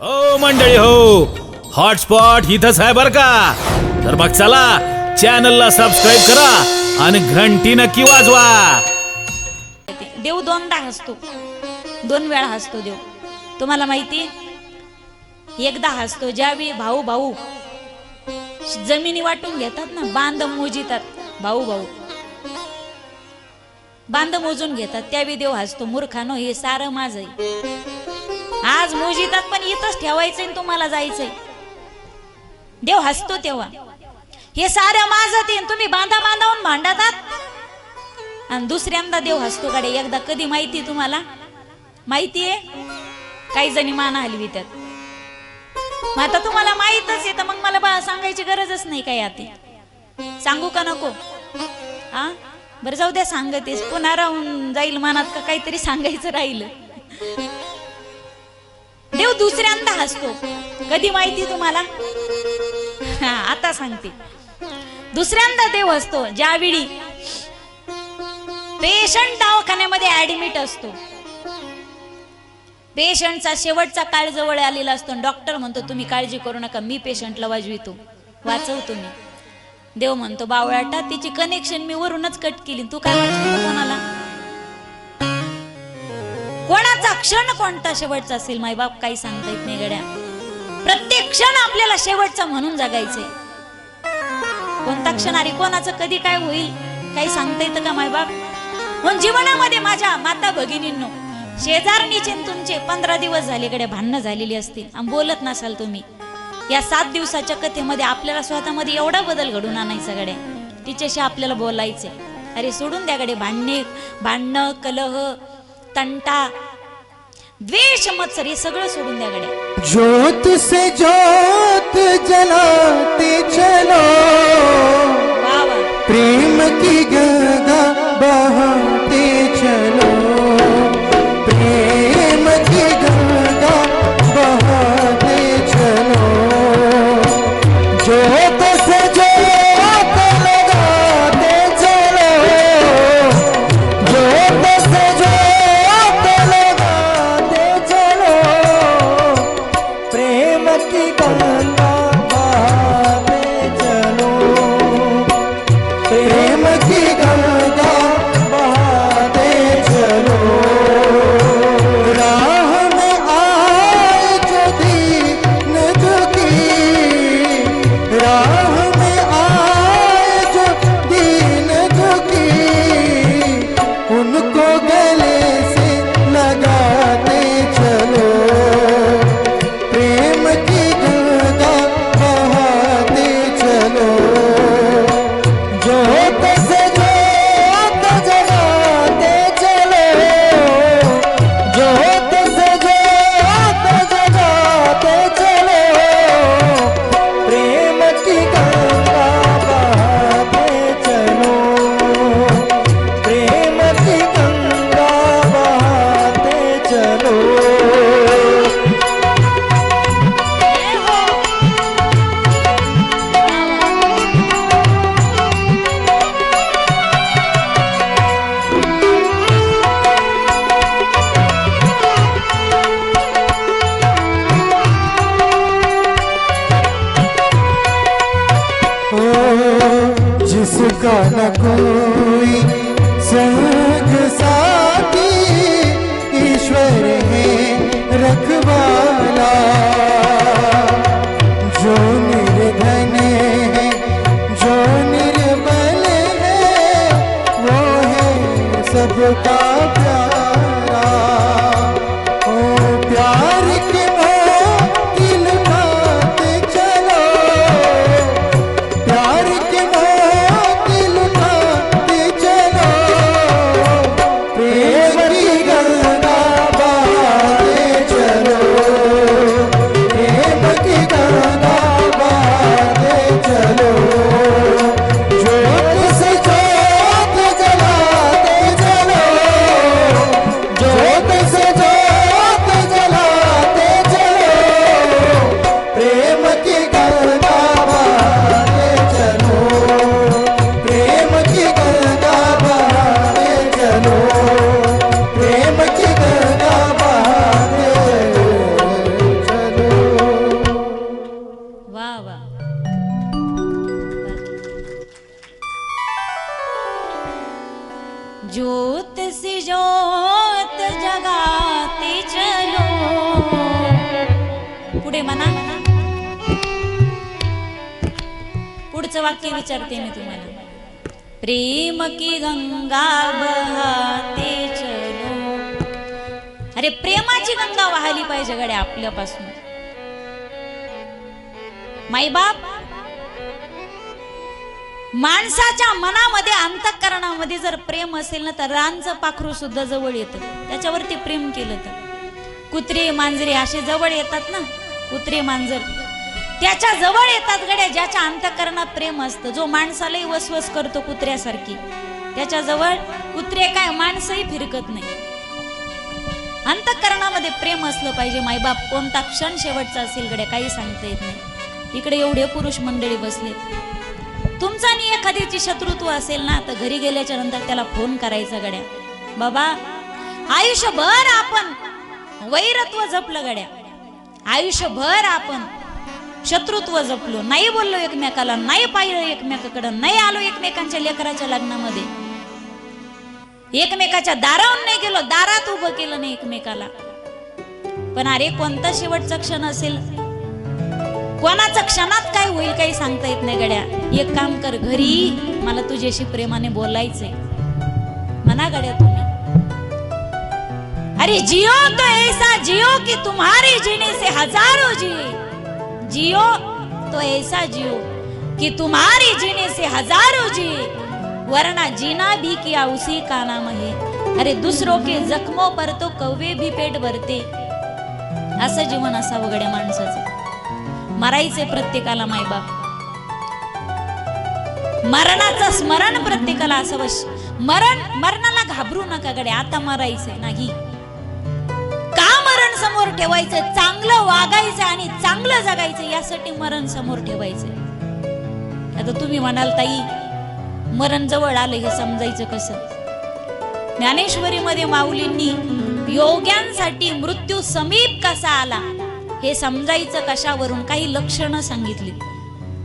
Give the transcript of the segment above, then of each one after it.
हो मंडळी हो. हॉटस्पॉट इथंच आहे बर का? तर मग चला चॅनलला सबस्क्राईब करा आणि घंटी नक्की वाजवा. देव दोनदा हसतो. दोन वेळा हसतो देव. तुम्हाला माहिती? एकदा हसतो ज्यावेळी भाऊ भाऊ जमिनी वाटून घेतात ना बांध मोजितात. भाऊ भाऊ बांध मोजून घेतात त्यावेळी देव हसतो मूर्खानो हे सारं माझं आहे. आज मुजितात पण इथंच ठेवायचंय तुम्हाला जायचंय. देव हसतो तेव्हा. हे सारं माझं ते तुम्ही बांधा बांधावून भांडतात. आणि दुसऱ्यांदा देव हसतो गाडे. एकदा कधी माहिती तुम्हाला? माहितीये काही जणी माना हलवी त्यात मग आता तुम्हाला माहीतच आहे तर मग मला बा सांगायची गरजच नाही काय आता. सांगू का नको? हा बरं जाऊ द्या सांगतेस पुन्हा राहून जाईल मनात का काहीतरी सांगायचं राहिलं. देव दुसऱ्यांदा हसतो. कधी माहिती तुम्हाला? हा आता सांगते. दुसऱ्यांदा देव हसतो. ज्यावेळी पेशंट दवाखान्यामध्ये ऍडमिट असतो. पेशंटचा शेवटचा काळ जवळ आलेला असतो डॉक्टर म्हणतो तुम्ही काळजी करू नका मी पेशंटला वाजवितो. वाचवतो मी देव म्हणतो बावळाटा तिची कनेक्शन मी वरूनच कट केली. तू काय वाचवतो कोणाला? कोणाचा क्षण कोणता शेवटचा असेल माय बाप काही सांगता येत नाही गड्या. प्रत्येक क्षण आपल्याला शेवटचा म्हणून जगायचंय. कोणता क्षण अरे कोणाचं कधी काय होईल काही सांगता येतं का माय बाप म्हणून जीवनामध्ये माझ्या माता भगिनींनो शेजारणीचे तुमचे पंधरा दिवस झाले गड्या भांडणं झालेली असतील. आणि बोलत नसाल तुम्ही. या सात दिवसाच्या कथेमध्ये आपल्याला स्वतःमध्ये एवढा बदल घडून आणायचा गड्या. तिच्याशी आपल्याला बोलायचे अरे सोडून द्या गडे भांडणे भांडणं कलह तंटा द्वेष मत्सर हे सगळं सोडून द्या गड्या ज्योत से ज्योत जलाते चलो वा वा प्रेम की गंगा बहाते चलो ज्योत सी ज्योत जगाते चलो। पुढे म्हणा. पुढचं वाक्य विचारते मी तुम्हाला. प्रेम की गंगा बहाते चलो. अरे प्रेमाची गंगा वाहली पाहिजे गड्या आपल्यापासून. माईबाप माणसाच्या मनामध्ये अंतःकरणामध्ये जर प्रेम असेल ना तर रानचं पाखरू सुद्धा जवळ येतं. त्याच्यावरती प्रेम केलं तर. कुत्रे मांजरे असे जवळ येतात ना कुत्रे मांजर. त्याच्याजवळ येतात गड्या ज्याच्या अंतःकरणात प्रेम असतं. जो माणसालाही वसवस करतो कुत्र्यासारखी. त्याच्याजवळ कुत्रे काय माणसंही फिरकत नाही. अंतःकरणामध्ये प्रेम असलं पाहिजे. मायबाप कोणता क्षण शेवटचा असेल गड्या काही सांगता येत नाही. इकडे एवढे पुरुष मंडळी बसलेत. तुमचा आणि एखाद्याची शत्रुत्व असेल ना तर घरी गेल्याच्यानंतर त्याला फोन करायचा गड्या. बाबा आयुष्यभर आपण वैरत्व जपलं गड्या. आयुष्यभर आपण शत्रुत्व जपलो. नाही बोललो एकमेकाला नाही पाहिलं एकमेकाकडं नाही आलो एकमेकांच्या लेकराच्या लग्नामध्ये. एकमेकाच्या दारावर नाही गेलो दारात उभं केलं नाही एकमेकाला. पण अरे कोणता शेवटचा क्षण असेल? कोणाचा क्षणात काय होईल काही सांगता येत नाही गड्या. एक काम कर घरी मला तुझ्याशी प्रेमाने बोलायचंय. म्हणा गड्या तुम्ही. अरे जियो तो ऐसा जियो की तुम्हारे जीने से हजारो जिए जियो तो ऐसा जियो कि तुम्हारे जीने से हजारों जिए वरना जीना भी किया उसी का नाम है. अरे दुसरो के जखमो पर तो कव्वे भी पेट भरते. असं जीवन असावं गड्या माणसाचं. मरायचे प्रत्येकाला मायबाप. मरणाचं स्मरण प्रत्येकाला असं मरण मरणाला घाबरू नका गडे आता मरायचंय नाही. का मरण समोर ठेवायचं? चांगलं वागायचं आणि चांगलं जगायचं यासाठी मरण समोर ठेवायचं आता तुम्ही म्हणाल ताई मरण जवळ आलं हे समजायचं कसं? ज्ञानेश्वरीमध्ये माऊलींनी योग्यांसाठी मृत्यू समीप कसा आला? हे समजायचं कशावरून? काही लक्षणं सांगितली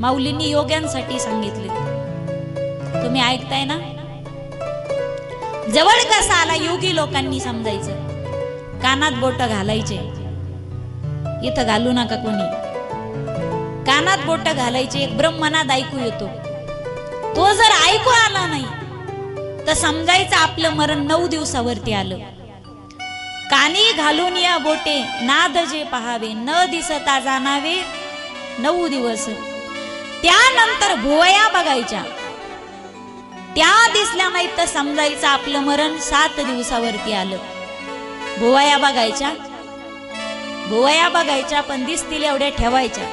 माऊलींनी योग्यांसाठी सांगितले तुम्ही ऐकताय ना? जवळ कसा आला योगी लोकांनी समजायचं? कानात बोट घालायचे. इथं घालू नका कोणी. कानात बोट घालायचे एक ब्रह्मनाद ऐकू येतो. तो जर ऐकू आला नाही तर समजायचं आपलं मरण नऊ दिवसावरती आलं. कानी घालून या बोटे नाद जे पहावे न दिसता जाणावे. नऊ दिवस. त्यानंतर भुवया बघायच्या. त्या दिसल्या नाही तर समजायचं आपलं मरण सात दिवसावरती आलं. भुवया बघायच्या. भुवया बघायच्या पण दिसतील एवढ्या ठेवायच्या.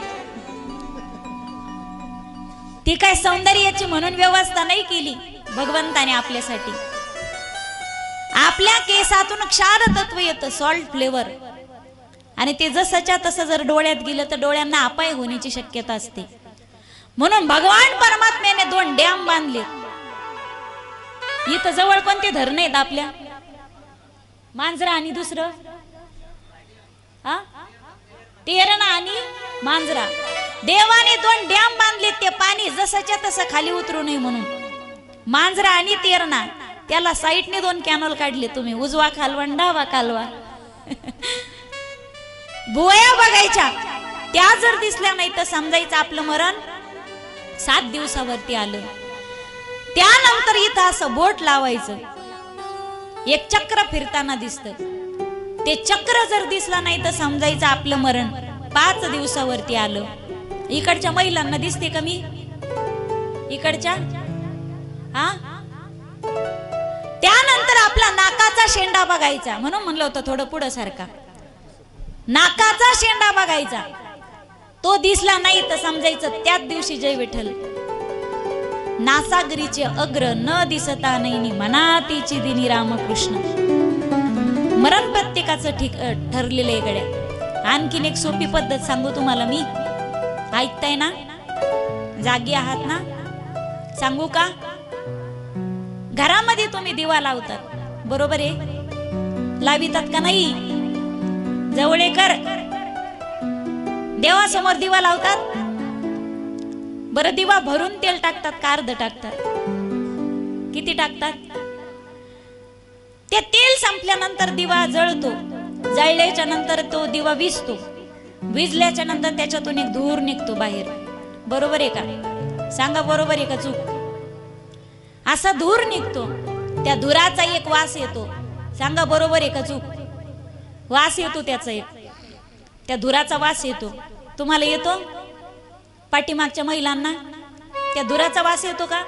ती काय सौंदर्याची म्हणून व्यवस्था नाही केली भगवंताने आपल्यासाठी. आपल्या केसातून क्षार तत्व येतं सॉल्ट फ्लेवर आणि ते जसंच्या तसं जर डोळ्यात गेलं तर डोळ्यांना अपाय होण्याची शक्यता असते. म्हणून भगवान परमात्म्याने दोन डॅम बांधले. इथं जवळ कोणते धरण आहेत आपल्या? मांजरा आणि दुसरं? हा तेरणा आणि मांजरा. देवाने दोन डॅम बांधले ते पाणी जसंच्या तसं खाली उतरू नये म्हणून. मांजरा आणि तेरणा. त्याला साईडने दोन कॅनल काढले तुम्ही. उजवा कालवा डावा कालवा बुवया बघायच्या. त्या जर दिसल्या नाही तर समजायचं आपलं मरण सात दिवसावरती आलं. त्यानंतर इथं असं बोट लावायचं. एक चक्र फिरताना दिसत. ते चक्र जर दिसला नाही तर समजायचं आपलं मरण पाच दिवसावरती आलं. इकडच्या महिलांना दिसते कमी इकडच्या? हा? त्यानंतर आपला नाकाचा शेंडा बघायचा. म्हणून म्हणलं होतं थोडं पुढं सारखा. नाकाचा शेंडा बघायचा. तो दिसला नाही तर समजायचं त्याच दिवशी जय विठ्ठल. नासागरीचे अग्र न दिसता नाही मनातीची दिनी रामकृष्ण. मरण प्रत्येकाचं ठीक ठरलेलं आहे गड्या. आणखीन एक सोपी पद्धत सांगू तुम्हाला मी. ऐकताय ना? जागी आहात ना? सांगू का? घरामध्ये तुम्ही दिवा लावतात. बरोबर आहे? लावितात का नाही? जवळेकर देवासमोर दिवा लावतात. बरं दिवा भरून तेल टाकतात का अर्ध टाकतात. किती टाकतात? ते तेल संपल्यानंतर दिवा जळतो. जळल्याच्या नंतर तो दिवा विजतो. विजल्याच्या नंतर त्याच्यातून एक धूर निघतो बाहेर. बरोबर आहे का? सांगा बरोबर आहे का चूक? असा धूर निघतो. त्या धुराचा एक वास येतो. सांगा बरोबर आहे का चूक? वास येतो त्याचा एक. त्या धुराचा वास येतो. तुम्हाला येतो? पाठीमागच्या महिलांना? त्या धुराचा वास येतो का?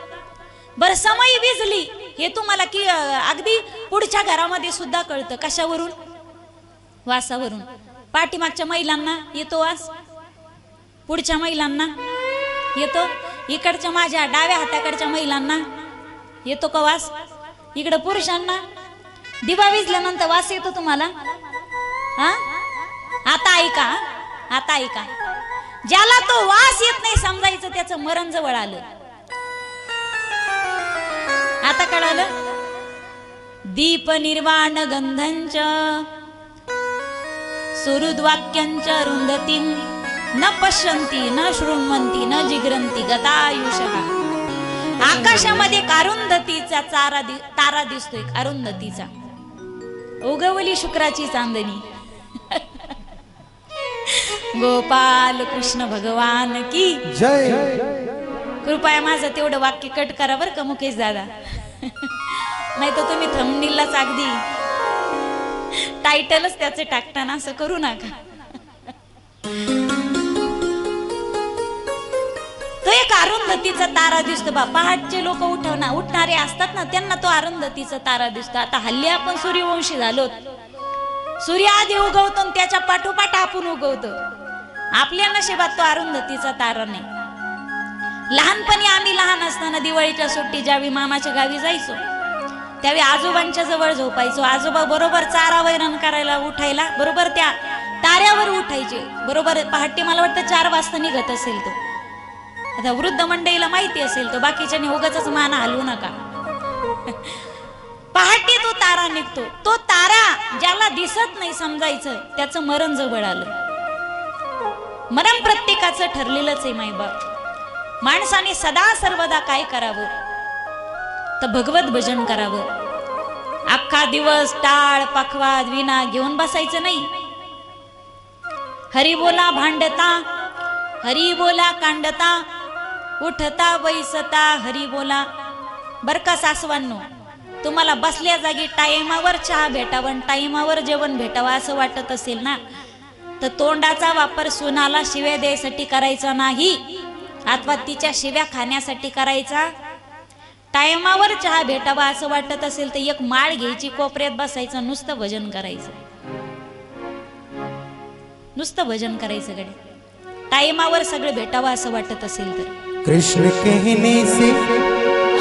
बर समय विजली हे तुम्हाला की अगदी पुढच्या घरामध्ये सुद्धा कळतं. कशावरून? वासावरून. पाठीमागच्या महिलांना येतो वास? पुढच्या महिलांना येतो? इकडच्या माझ्या डाव्या हाताकडच्या महिलांना येतो का वास? इकडं पुरुषांना. दिवा विजल्यानंतर वास येतो तुम्हाला? हा? आता ऐका आता ऐका. ज्याला तो वास येत नाही समजायचं त्याचं मरण जवळ आलं. आता कळालं? दीप निर्वाण गंधंच सुहृद्वाक्यांच रुंदती न पश्यंती न शृण्वंती न जिग्रंती गतायुष. आकाशामध्ये कारुंधतीचा चारा दि तारा दिसतोय अरुंधतीचा उगवली शुक्राची चांदणी. गोपाल कृष्ण भगवान की. जय. कृपया माझं तेवढं वाक्य कट करा बरं का मुकेश दादा. नाही तर तुम्ही थंबनीलाच अगदी टायटलच त्याचे टाकताना असं करू नका. अरुंधतीचा तारा दिसतो बा. पहाटचे लोक उठवणार उठणारे असतात ना त्यांना तो अरुंधतीचा तारा दिसतो. आता हल्ली आपण सूर्यवंशी झालो. सूर्य आधी उगवतो आणि त्याच्या पाठोपाठ आपण उगवतो. आपल्या नशिबात तो अरुंधतीचा तारा नाही. लहानपणी आम्ही लहान असताना दिवाळीच्या सुट्टी ज्यावेळी मामाच्या गावी जायचो त्यावेळी आजोबांच्या जवळ झोपायचो. आजोबा बरोबर चारा वैरण करायला उठायला बरोबर त्या ताऱ्यावर उठायचे. बरोबर पहाटे मला वाटतं चार वाजता निघत असेल तो. आता वृद्ध मंडळीला माहिती असेल तर बाकीच्याने उगाच मान हलवू नका. पहाटे तो तारा निघतो. तो तारा ज्याला दिसत नाही समजायचं त्याचं मरण जवळ आलं. मरण प्रत्येकाचं ठरलेलंच आहे मायबाप माणसाने सदा सर्वदा काय करावं? तर भगवत भजन करावं. अख्खा दिवस टाळ पखवाद विना घेऊन बसायचं नाही. हरी बोला भांडता हरी बोला कांडता उठता बैसता हरी बोला. बर का सासवांनो तुम्हाला बसल्या जागी टाइमावर चहा भेटावं टाइमावर जेवण भेटावं असं वाटत असेल ना? तर तोंडाचा वापर सुनाला शिव्या द्यायसाठी करायचा नाही अथवा तिच्या शिव्या खाण्यासाठी करायचा. टायमावर चहा भेटावा असं वाटत असेल तर एक माळ घ्यायची कोपऱ्यात बसायचं नुसतं भजन करायचं. नुसतं भजन करायचं गडे टायमावर सगळं भेटावं असं वाटत असेल तर. कृष्ण कहने से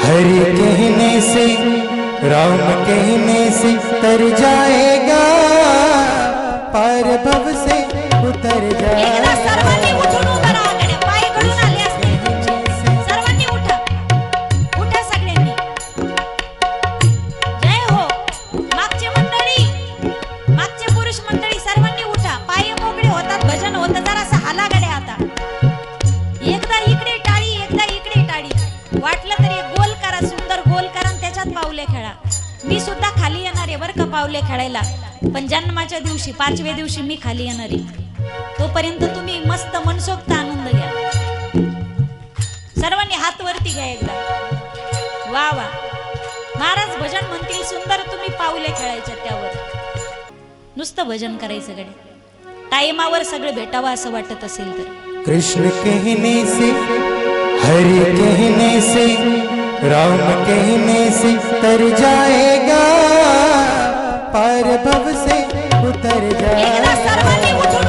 हरि कहने से राम कहने से तर जाएगा। पार भव से उतर जाएगा। मी सुद्धा खाली येणार आहे बरं का पावले खेळायला. पण जन्माच्या दिवशी पाचव्या दिवशी मी खाली येणार आहे. तोपर्यंत तुम्ही मस्त मनसोक्त आनंद घ्या. सर्वांनी हात वरती घ्या एकदा. वा वा. महाराज भजन म्हणतील सुंदर तुम्ही पावले खेळायच्या त्यावर. नुसतं भजन करायचं गडे टाइमावर सगळं भेटावं असं वाटत असेल तर. कृष्ण कहने से हरी कहने से राम कहने से तर जाएगा पार भव से उतर। जाएगा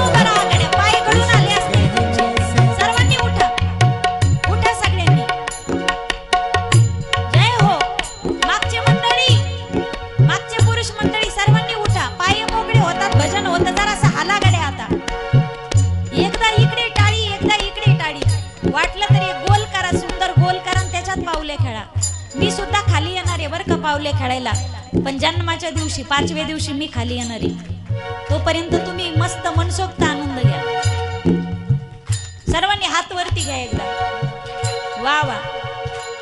दिवशी पाचव्या दिवशी मी खाली येणार आहे. तोपर्यंत तुम्ही मस्त मनसोक्त आनंद घ्या. सर्वांनी हात वरती घ्या एकदा. वा वा.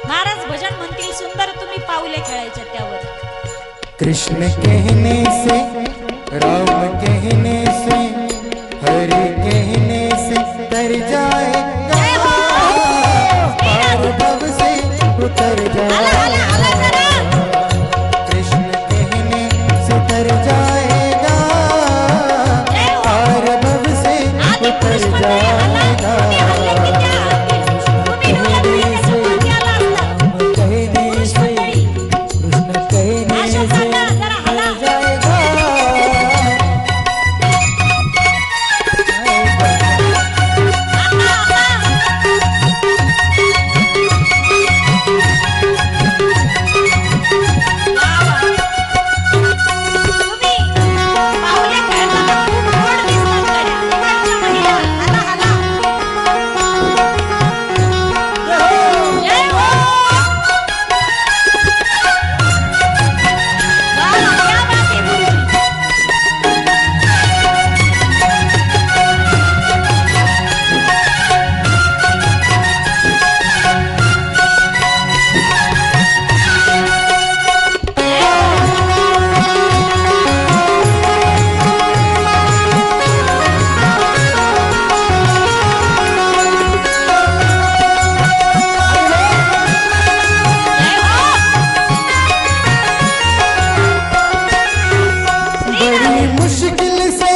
महाराज भजन म्हणतील सुंदर तुम्ही पावले खेळायच्या त्यावर. कृष्ण कहने से राम कहने से कहने बड़ी मुश्किल से